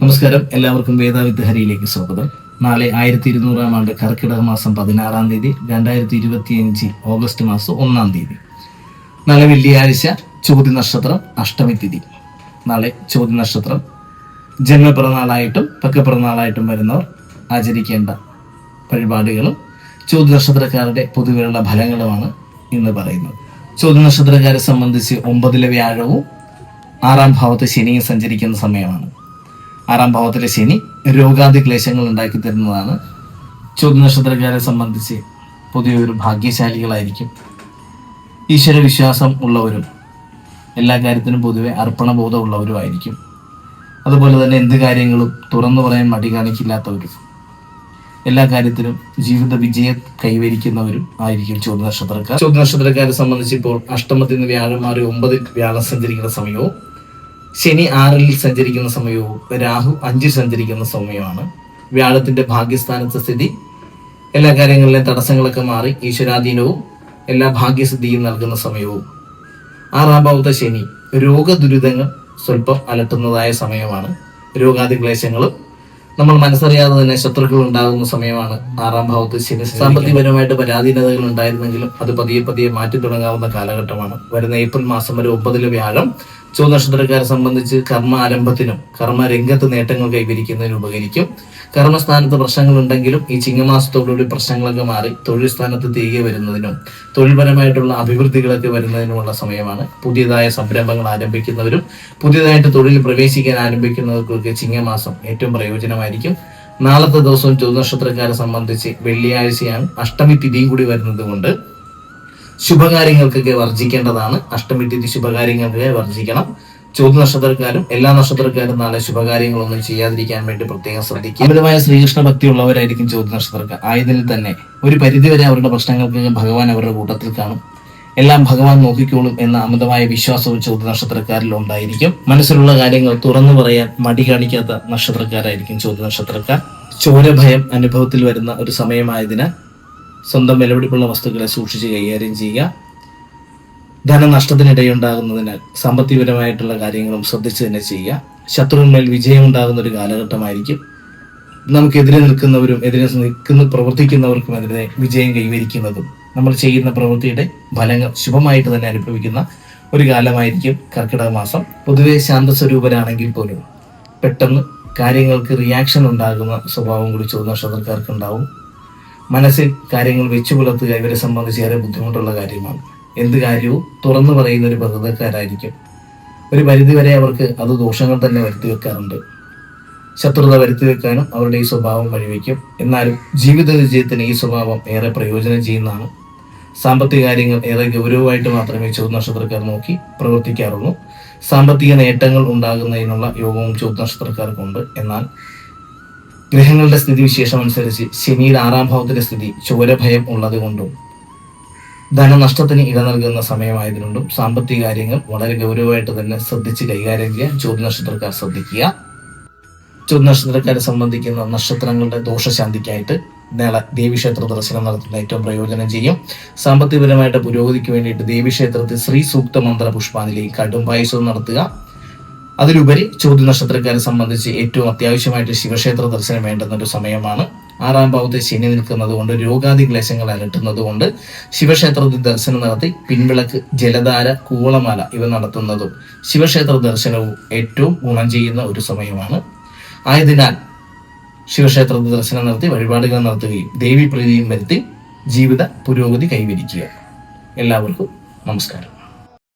നമസ്കാരം. എല്ലാവർക്കും വേദാവിദ്യഹരിയിലേക്ക് സ്വാഗതം. നാളെ ആയിരത്തി ഇരുന്നൂറാം ആണ്ട് കർക്കിടക മാസം പതിനാറാം തീയതി രണ്ടായിരത്തി ഇരുപത്തിയഞ്ച് ഓഗസ്റ്റ് മാസം ഒന്നാം തീയതി. നാളെ വെള്ളിയാഴ്ച ചോതി നക്ഷത്രം അഷ്ടമി തിഥി. നാളെ ചോതി നക്ഷത്രം. ജന്മപിറന്നാളായിട്ടും പക്കപ്പിറന്നാളായിട്ടും വരുന്നവർ ആചരിക്കേണ്ട വഴിപാടുകളും ചോദ്യ നക്ഷത്രക്കാരുടെ പൊതുവെയുള്ള ഫലങ്ങളുമാണ് ഇന്ന് പറയുന്നത്. ചോദ്യ നക്ഷത്രക്കാരെ സംബന്ധിച്ച് ഒമ്പതിലെ വ്യാഴവും ആറാം ഭാവത്ത് ശനിയും സഞ്ചരിക്കുന്ന സമയമാണ്. ആറാം ഭാവത്തിലെ ശനി രോഗാന്തി ക്ലേശങ്ങൾ ഉണ്ടാക്കി തരുന്നതാണ്. ചോദ്യ നക്ഷത്രക്കാരെ സംബന്ധിച്ച് പൊതുവെ ഒരു ഭാഗ്യശാലികളായിരിക്കും. ഈശ്വര വിശ്വാസം ഉള്ളവരും എല്ലാ കാര്യത്തിനും പൊതുവെ അർപ്പണബോധം ഉള്ളവരുമായിരിക്കും അതുപോലെ തന്നെ എന്ത് കാര്യങ്ങളും തുറന്നു പറയാൻ മടി കാണിക്കില്ലാത്തവരും എല്ലാ കാര്യത്തിലും ജീവിത വിജയം കൈവരിക്കുന്നവരും ആയിരിക്കും ചോദ്യ നക്ഷത്രക്കാർ ചോദ്യ നക്ഷത്രക്കാരെ സംബന്ധിച്ച് ഇപ്പോൾ അഷ്ടമത്തിൽ നിന്ന് വ്യാഴം മാറി ഒമ്പതിൽ വ്യാഴം സഞ്ചരിക്കുന്ന സമയവും ശനി ആറിൽ സഞ്ചരിക്കുന്ന സമയവും രാഹു അഞ്ചിൽ സഞ്ചരിക്കുന്ന സമയമാണ്. വ്യാഴത്തിന്റെ ഭാഗ്യസ്ഥാനത്തെ സ്ഥിതി. എല്ലാ കാര്യങ്ങളിലെയും തടസ്സങ്ങളൊക്കെ മാറി ഈശ്വരാധീനവും എല്ലാ ഭാഗ്യസിദ്ധിയും നൽകുന്ന സമയവും. ആറാം ഭാവത്തെ ശനി രോഗദുരിതങ്ങൾ സ്വല്പം അലട്ടുന്നതായ സമയമാണ്. രോഗാദി ക്ലേശങ്ങളും നമ്മൾ മനസ്സറിയാതെ തന്നെ ശത്രുക്കൾ ഉണ്ടാകുന്ന സമയമാണ് ആറാം ഭാവത്ത് ശനി. സാമ്പത്തികപരമായിട്ട് പരാധീനതകൾ ഉണ്ടായിരുന്നെങ്കിലും അത് പതിയെ പതിയെ മാറ്റി തുടങ്ങാവുന്ന കാലഘട്ടമാണ്. വരുന്ന ഏപ്രിൽ മാസം വരെ ഒമ്പതിലെ വ്യാഴം ചോദ്നക്ഷത്രക്കാരെ സംബന്ധിച്ച് കർമ്മ ആരംഭത്തിനും കർമ്മ രംഗത്ത് നേട്ടങ്ങൾ കൈവരിക്കുന്നതിനും ഉപകരിക്കും. കർമ്മസ്ഥാനത്ത് പ്രശ്നങ്ങൾ ഉണ്ടെങ്കിലും ഈ ചിങ്ങമാസത്തോടുകൂടി പ്രശ്നങ്ങളൊക്കെ മാറി തൊഴിൽ സ്ഥാനത്ത് തിരികെ വരുന്നതിനും തൊഴിൽപരമായിട്ടുള്ള അഭിവൃദ്ധികളൊക്കെ വരുന്നതിനുമുള്ള സമയമാണ്. പുതിയതായ സംരംഭങ്ങൾ ആരംഭിക്കുന്നവരും പുതിയതായിട്ട് തൊഴിൽ പ്രവേശിക്കാൻ ആരംഭിക്കുന്നവർക്കൊക്കെ ചിങ്ങമാസം ഏറ്റവും പ്രയോജനമായിരിക്കും. നാളത്തെ ദിവസവും ചോദ്നക്ഷത്രക്കാരെ സംബന്ധിച്ച് വെള്ളിയാഴ്ചയാണ് അഷ്ടമി തിഥിയും കൂടി വരുന്നത് കൊണ്ട് ശുഭകാര്യങ്ങൾക്കൊക്കെ വർജിക്കേണ്ടതാണ്. അഷ്ടമി തിഥി ശുഭകാര്യങ്ങൾക്കൊക്കെ വർജിക്കണം. ചോദ്യ നക്ഷത്രക്കാരും എല്ലാ നക്ഷത്രക്കാരും നാളെ ശുഭകാര്യങ്ങളൊന്നും ചെയ്യാതിരിക്കാൻ വേണ്ടി പ്രത്യേകം ശ്രദ്ധിക്കുക. അമിതമായ ശ്രീകൃഷ്ണ ഭക്തി ഉള്ളവരായിരിക്കും ചോദ്യ നക്ഷത്രക്കാർ. ആയതിൽ തന്നെ ഒരു പരിധിവരെ അവരുടെ പ്രശ്നങ്ങൾക്ക് ഭഗവാൻ അവരുടെ കൂട്ടത്തിൽ കാണും. എല്ലാം ഭഗവാൻ നോക്കിക്കോളും എന്ന അമിതമായ വിശ്വാസവും ചോദ്യ നക്ഷത്രക്കാരിൽ ഉണ്ടായിരിക്കും. മനസ്സിലുള്ള കാര്യങ്ങൾ തുറന്നു പറയാൻ മടി കാണിക്കാത്ത നക്ഷത്രക്കാരായിരിക്കും ചോദ്യ നക്ഷത്രക്കാർ. ചോരഭയം അനുഭവത്തിൽ വരുന്ന ഒരു സമയമായതിനാൽ സ്വന്തം വിലപിടിപ്പുള്ള വസ്തുക്കളെ സൂക്ഷിച്ച് കൈകാര്യം ചെയ്യുക. ധനനഷ്ടത്തിനിടയുണ്ടാകുന്നതിനാൽ സാമ്പത്തികപരമായിട്ടുള്ള കാര്യങ്ങളും ശ്രദ്ധിച്ച് തന്നെ ചെയ്യുക. ശത്രുവിന്മേൽ വിജയമുണ്ടാകുന്ന ഒരു കാലഘട്ടമായിരിക്കും. നമുക്കെതിരെ നിൽക്കുന്നവരും എതിരെ നിൽക്കുന്ന പ്രവർത്തിക്കുന്നവർക്കും എതിരെ വിജയം കൈവരിക്കുന്നതും നമ്മൾ ചെയ്യുന്ന പ്രവൃത്തിയുടെ ഫലങ്ങൾ ശുഭമായിട്ട് തന്നെ അനുഭവിക്കുന്ന ഒരു കാലമായിരിക്കും കർക്കിടക മാസം. പൊതുവെ ശാന്തസ്വരൂപരാണെങ്കിൽ പോലും പെട്ടെന്ന് കാര്യങ്ങൾക്ക് റിയാക്ഷൻ ഉണ്ടാകുന്ന സ്വഭാവം കൂടി ചോദ്യ നക്ഷത്രക്കാർക്ക് ഉണ്ടാവും മനസ്സിൽ കാര്യങ്ങൾ വെച്ചു പുലർത്തുക ഇവരെ സംബന്ധിച്ച് ഏറെ ബുദ്ധിമുട്ടുള്ള കാര്യമാണ്. എന്ത് കാര്യവും തുറന്നു പറയുന്ന ഒരു പ്രകൃതക്കാരായിരിക്കും ഒരു പരിധിവരെ അവർക്ക് അത് ദോഷങ്ങൾ തന്നെ വരുത്തി വെക്കാറുണ്ട്. ശത്രുത വരുത്തി വെക്കാനും അവരുടെ ഈ സ്വഭാവം വഴിവെക്കും. എന്നാലും ജീവിത വിജയത്തിന് ഈ സ്വഭാവം ഏറെ പ്രയോജനം ചെയ്യുന്നതാണ്. സാമ്പത്തിക കാര്യങ്ങൾ ഏറെ ഗൗരവമായിട്ട് മാത്രമേ ചോദ്യ നക്ഷത്രക്കാർ നോക്കി പ്രവർത്തിക്കാറുള്ളൂ. സാമ്പത്തിക നേട്ടങ്ങൾ ഉണ്ടാകുന്നതിനുള്ള യോഗവും ചോദ്യ നക്ഷത്രക്കാർക്കുണ്ട് എന്നാൽ ഗ്രഹങ്ങളുടെ സ്ഥിതിവിശേഷം അനുസരിച്ച് ശനിയുടെ ആറാം ഭാവത്തിന്റെ സ്ഥിതി ചോരഭയം ഉള്ളത് കൊണ്ടും ധനനഷ്ടത്തിന് ഇട നൽകുന്ന സമയമായതുകൊണ്ടും സാമ്പത്തിക കാര്യങ്ങൾ വളരെ ഗൗരവമായിട്ട് തന്നെ ശ്രദ്ധിച്ച് കൈകാര്യം ചെയ്യാൻ ചോദ്യ നക്ഷത്രക്കാർ ശ്രദ്ധിക്കുക. ചോദ്യ നക്ഷത്രക്കാരെ സംബന്ധിക്കുന്ന നക്ഷത്രങ്ങളുടെ ദോഷശാന്തിക്കായിട്ട് നാളെ ദേവീക്ഷേത്ര ദർശനം നടത്തുന്ന ഏറ്റവും പ്രയോജനം ചെയ്യും. സാമ്പത്തികപരമായിട്ട് പുരോഗതിക്ക് വേണ്ടിയിട്ട് ദേവീക്ഷേത്രത്തിൽ ശ്രീ സൂക്ത മന്ത്ര പുഷ്പാഞ്ജലി കടും പായസവും നടത്തുക. അതിലുപരി ചോദ്യ നക്ഷത്രക്കാരെ സംബന്ധിച്ച് ഏറ്റവും അത്യാവശ്യമായിട്ട് ശിവക്ഷേത്ര ദർശനം വേണ്ടുന്ന ഒരു സമയമാണ്. ആറാം ഭാവത്തെ ശനി നിൽക്കുന്നത് കൊണ്ട് രോഗാദി ക്ലേശങ്ങൾ അലട്ടുന്നത് കൊണ്ട് ശിവക്ഷേത്രത്തിൽ ദർശനം നടത്തി പിൻവിളക്ക് ജലധാര കൂളമാല ഇവ നടത്തുന്നതും ശിവക്ഷേത്ര ദർശനവും ഏറ്റവും ഗുണം ചെയ്യുന്ന ഒരു സമയമാണ്. ആയതിനാൽ ശിവക്ഷേത്ര ദർശനം നടത്തി വഴിപാടുകൾ നടത്തുകയും ദേവി പ്രീതിയും വരുത്തി ജീവിത പുരോഗതി കൈവരിക്കുക. എല്ലാവർക്കും നമസ്കാരം.